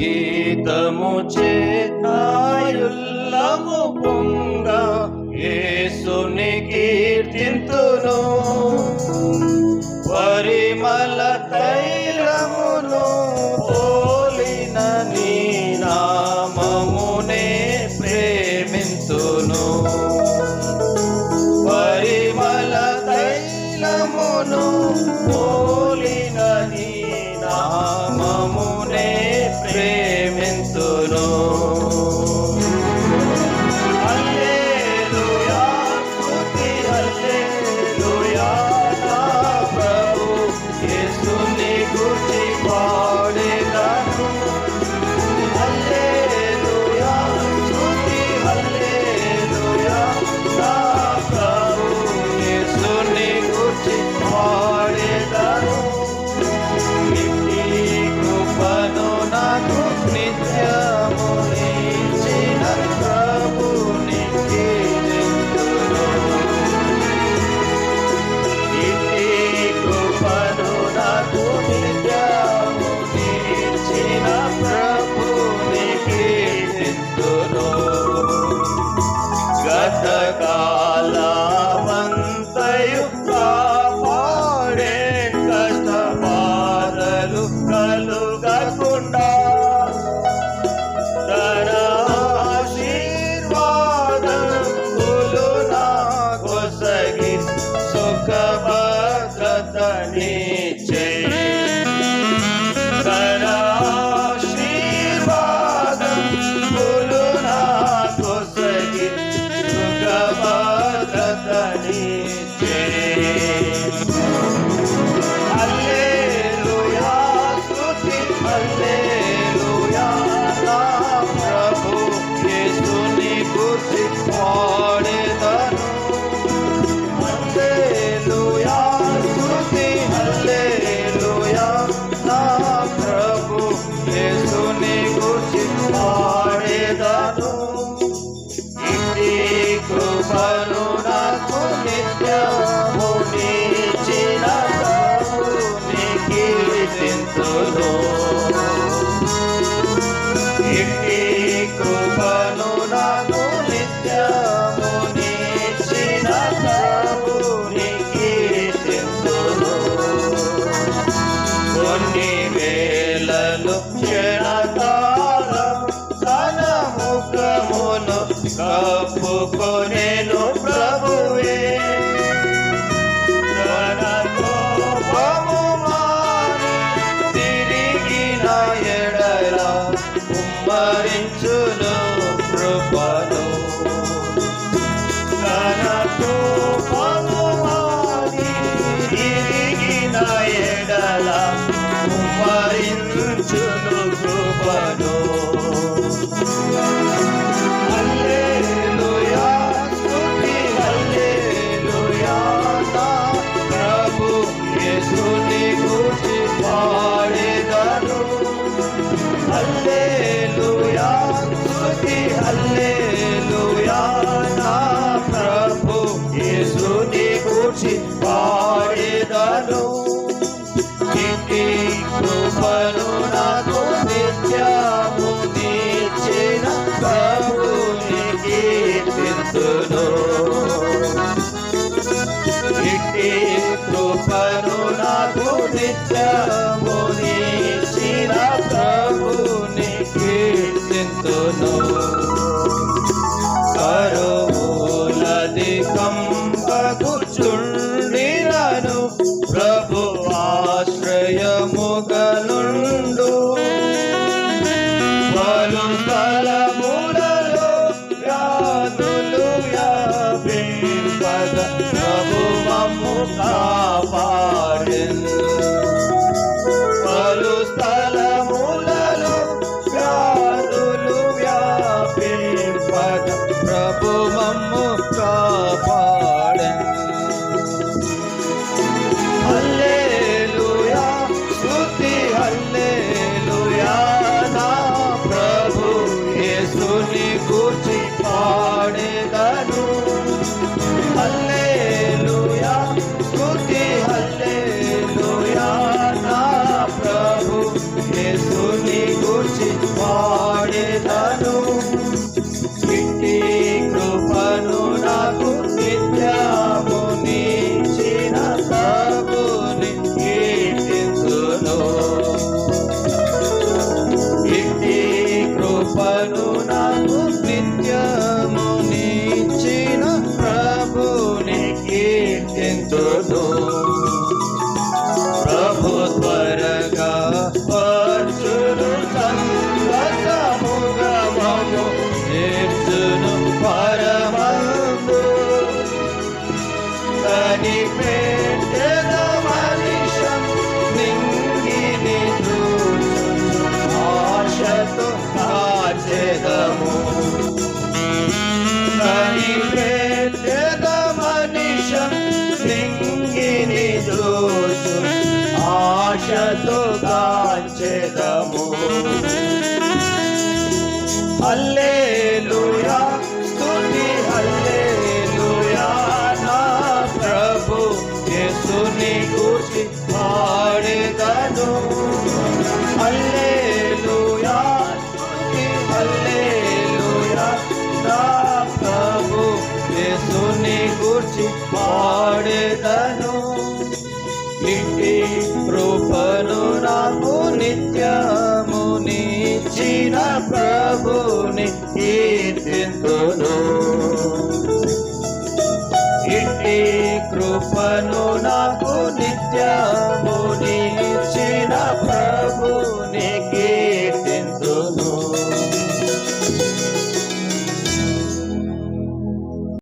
గీతము చేయుల్లము పొంగ యేసుని కీర్తింతును. far. ಮಾಡಿದನು ಇತಿ ಕೃಪನು ನಕು ನಿತ್ಯ ಮುನಿಚಿನ ನಿಂತುದು ಇತಿ ಕೃಪನು ನಕು ನಿತ್ಯ ಮುನಿಚಿನ ನಿಂತುದು కొన్ని వేలలో జ్ఞాపను నాకు నిత్యము. dolo కాచెదము అల్లేలుయా స్తుతి అల్లేలుయా నా ప్రభు. యేసుని గూర్చి పాడెదను. అల్లేలుయా స్తుతి అల్లేలుయా నా ప్రభు. యేసుని గూర్చి పాడెదను. ಗೋಪನು ನಾಕು ನಿತ್ಯ